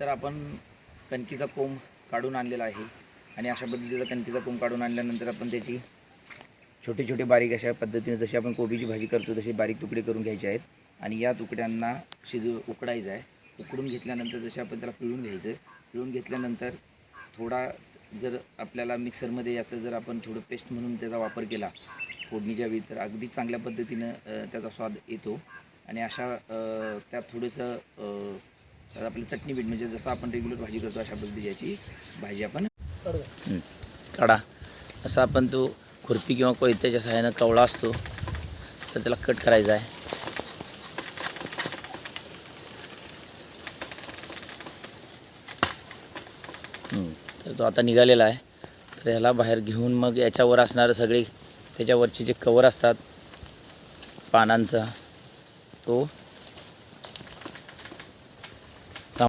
तर आपण कणकीचा कोंब काढून आणलेला आहे. आणि अशा पद्धतीचा कणकीचा कोंब काढून आणल्यानंतर आपण त्याची छोटे छोटे बारीक अशा पद्धतीने जशी आपण कोबीची भाजी करतो तसे बारीक तुकडे करून घ्यायचे आहेत. आणि या तुकड्यांना शिजू उकडायचं आहे. उकडून घेतल्यानंतर जसे आपण त्याला पिळून घ्यायचं पिळून घेतल्यानंतर थोडा जर आपल्याला मिक्सरमध्ये याचं जर आपण थोडं पेस्ट म्हणून त्याचा वापर केला फोडणीच्या वेळी तर अगदी चांगल्या पद्धतीनं त्याचा स्वाद येतो. आणि अशा त्यात थोडंसं तर आपली चटणी बीट म्हणजे जसं आपण रेग्युलर भाजी करतो अशा पद्धतीची याची भाजी आपण काढा. असा आपण तो खुरपी किंवा कोयत्याच्या सहाय्यानं कवळा असतो तर त्याला कट करायचा आहे. तर तो आता निघालेला आहे. तर ह्याला बाहेर घेऊन मग याच्यावर असणारं सगळे त्याच्यावरचे जे कवर असतात पानांचा तो